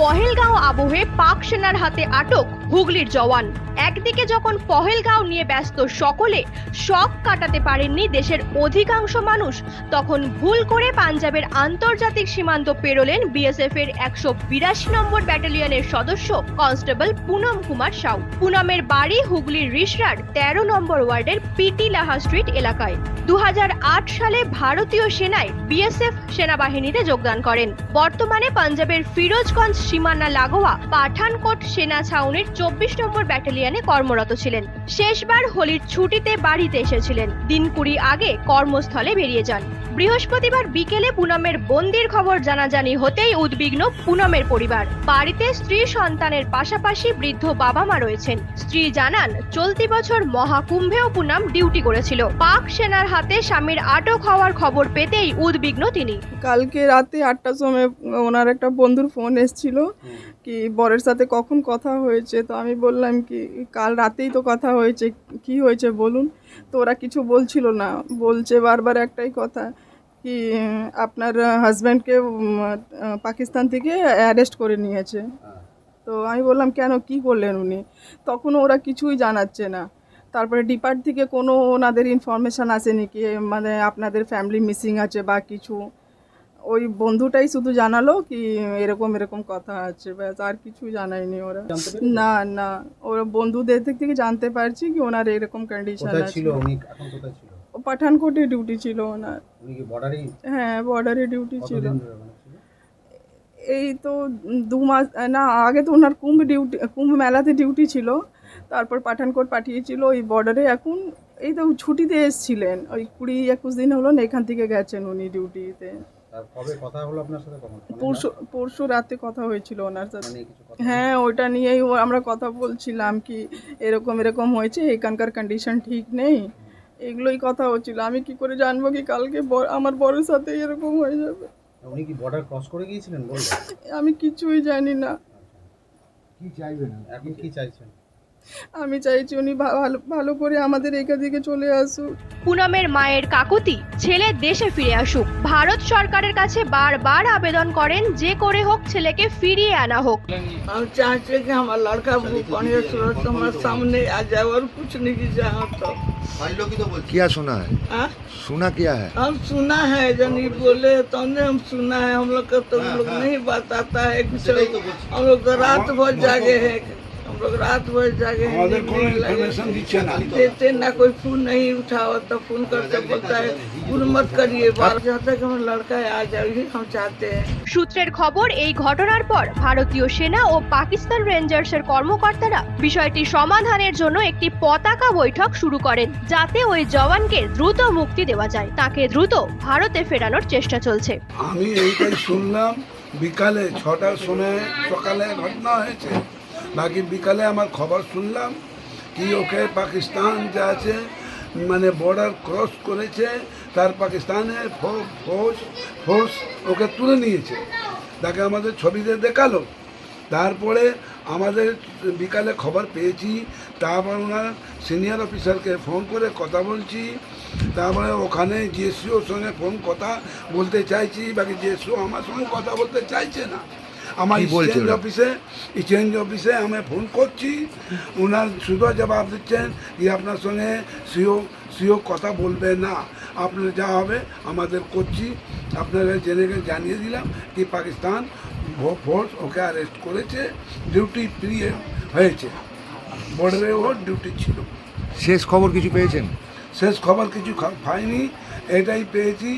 পহেলগাঁও আবহে পাক সেনার হাতে আটক হুগলির জওয়ান। একদিকে যখন পহেলগাঁও নিয়ে ব্যস্ত সকলে শখ কাটাতে পারেননি দেশের অধিকাংশ মানুষ, তখন ভুল করে পাঞ্জাবের আন্তর্জাতিক সীমান্ত পেরোলেন বিএসএফ এর একশো বিরাশি নম্বর ব্যাটালিয়নের সদস্য কনস্টেবল পুনম কুমার সাউ। পুনমের বাড়ি হুগলির রিসরার তেরো নম্বর ওয়ার্ডের পিটি লাহা স্ট্রিট এলাকায়। দু হাজার আট সালে ভারতীয় সেনায় বিএসএফ সেনাবাহিনীতে যোগদান করেন। বর্তমানে পাঞ্জাবের ফিরোজগঞ্জ সীমানা লাগোয়া পাঠানকোট সেনা ছাউনির চব্বিশ নম্বর ব্যাটালিয়নে কর্মরত ছিলেন। শেষবার হোলির ছুটিতে বাড়িতে এসেছিলেন। দিন কুড়ি আগে কর্মস্থলে বেরিয়ে যান। বৃহস্পতিবার বিকেলে পুনমের বন্দির খবর জানাজানি হতেই উদ্বিগ্ন পুনমের পরিবার। বাড়িতে স্ত্রী সন্তানের পাশাপাশি বৃদ্ধ বাবা মা রয়েছেন। স্ত্রী জানান, চলতি বছর মহাকুম্ভেও পুনম ডিউটি করেছিল। পাক সেনার হাতে স্বামীর আটক হওয়ার খবর পেতেই উদ্বিগ্ন তিনি। কালকে রাতে আটটার সময় ওনার একটা বন্ধুর ফোন এসেছিল। কি বরের সাথে কখন কথা হয়েছে? তো আমি বললাম কি কাল রাতেই তো কথা হয়েছে কি হয়েছে বলুন? তো ওরা কিছু বলছিল না বলছে বারবার একটাই কথা কি আপনার হাজব্যান্ডকে পাকিস্তান থেকে অ্যারেস্ট করে নিয়েছে। তো আমি বললাম কেন কি করলেন উনি? তখন ওরা কিছুই জানাচ্ছে না। তারপরে ডিপার্ট থেকে কোনো ওনাদের ইনফরমেশান আসেনি কি মানে আপনাদের ফ্যামিলি মিসিং আছে বা কিছু। ওই বন্ধুটাই শুধু জানালো কি এরকম এরকম কথা আছে ব্যাস আর কিছু জানায়নি ওরা। না না ওরা বন্ধুদের দিক থেকে জানতে পারছি কি ওনার এরকম কন্ডিশন আছে। ও পাঠানকোটে ডিউটি ছিল ওনার। হ্যাঁ বর্ডারে ডিউটি ছিল। এই তো দু মাস না আগে তো ওনার কুম্ভ ডিউটি কুম্ভ মেলাতে ডিউটি ছিল। তারপর পাঠানকোট পাঠিয়েছিল ওই বর্ডারে এখন এই তো ছুটিতে এসেছিলেন। ওই কুড়ি একুশ দিন হলো না এখান থেকে গেছেন উনি ডিউটিতে ফোনে পরশু পরশু রাতে কথা হয়েছিল ওনার সাথে। মানে হ্যাঁ ওইটা নিয়েই আমরা কথা বলছিলাম কি এরকম এরকম হয়েছে এখানকার কন্ডিশন ঠিক নেই। এগুলোই কথা হচ্ছিল আমি কি করে জানব কি কালকে আমার বড়ের সাথে এরকম হয়ে যাবে? উনি কি বর্ডার ক্রস করে গিয়েছিলেন আমি কিছুই জানি না। কি চাইবেন? এখন কি চাইছেন? আমি চাইছি উনি ভা- ভালো ভালো করে আমাদের এখান দিকে চলে আসুক পুনমের মায়ের কাকুতি ছেলে দেশে ফিরে আসুক ভারত সরকারের কাছে বারবার আবেদন করেন যে করে হোক ছেলেকে ফিরিয়ে আনা হোক हम चाहते हैं कि हमारा लड़का बढ़िया सूरत हमारे सामने आ जाए और कुछ नहीं चाहो तो क्या सुना है हाँ? सुना क्या है हम सुना है जनी बोले तो हमने हम सुना है हम लोग का तो हम लोग नहीं बताता है कुछ हम लोग तो रात भर जागे हैं हम लोग रात भर जागे हैं नींद नहीं लगे। देते ना कोई फोन नहीं उठाओ तो फोन करके बोलता है फोन मत करिए बात चाहता है कि हमारा लड़का आ जाए यही हम चाहते हैं সূত্রের খবর এই ঘটনার পর ভারতীয় সেনা ও পাকিস্তান রেঞ্জার্সের কর্মকর্তারা বিষয়টি সমাধানের জন্য একটি পতাকা বৈঠক শুরু করেন যাতে ওই জওয়ানকে দ্রুত মুক্তি দেওয়া যায় তাকে দ্রুত ভারতে ফেরানোর চেষ্টা চলছে আমি এইটাই শুনলাম বিকালে ছটার সময় সকালে ঘটনা হয়েছে বাকি বিকালে আমার খবর শুনলাম কি ওকে পাকিস্তান যা আছে মানে বর্ডার ক্রস করেছে, তার পাকিস্তানের ফোর্স ফোর্স ওকে তুলে নিয়েছে। তাকে আমাদের ছবিতে দেখাল। তারপরে আমাদের বিকালে খবর পেয়েছি, তারপর ওনার সিনিয়র অফিসারকে ফোন করে কথা বলছি, তারপরে ওখানে জিএসিওর সঙ্গে ফোন কথা বলতে চাইছি, বাকি জিএসিও আমার সঙ্গে কথা বলতে চাইছে না। আমার এক্সচেঞ্জ অফিসে এক্সচেঞ্জ অফিসে আমি ফোন করছি ওনার শুধু জবাব দিচ্ছেন যে আপনার সঙ্গে সিও সিও কথা বলবে না। আপনার যা হবে আমাদের করছি। আপনারা জেনে জানিয়ে দিলাম কি পাকিস্তান ফোর্স ওকে অ্যারেস্ট করেছে ডিউটি ফিরিয়ে হয়েছে। বর্ডারে ওর ডিউটি ছিল। শেষ খবর কিছু পেয়েছেন? শেষ খবর কিছু পাইনি। এটাই পেয়েছি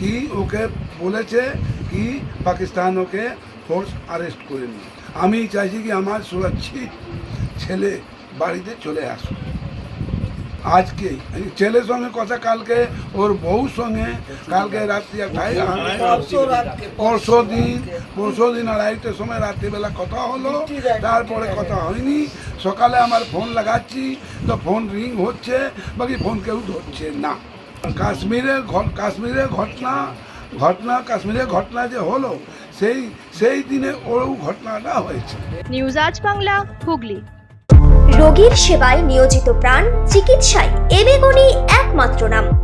কি ওকে বলেছে কি পাকিস্তান ওকে ফোর্স অ্যারেস্ট করেনি আমি চাইছি কি আমার সুরক্ষিত ছেলে বাড়িতে চলে আসুক। আজকেই এই ছেলের সঙ্গে কথা কালকে ওর বউর সঙ্গে কালকে রাত্রি পরশু দিন পরশু দিন আড়াইটার সময় রাত্রিবেলা কথা হলো তারপরে কথা হয়নি। সকালে আমার ফোন লাগাচ্ছি তো ফোন রিং হচ্ছে বাকি ফোন কেউ ধরছে না। কাশ্মীরের কাশ্মীরের ঘটনা ঘটনা কাশ্মীরের ঘটনা যে হলো সেই সেই দিনে ওরও ঘটনাটা হয়েছে। নিউজ আজ বাংলা হুগলি। রোগীর সেবায় নিয়োজিত প্রাণ চিকিৎসায় এবেগুনি একমাত্র নাম।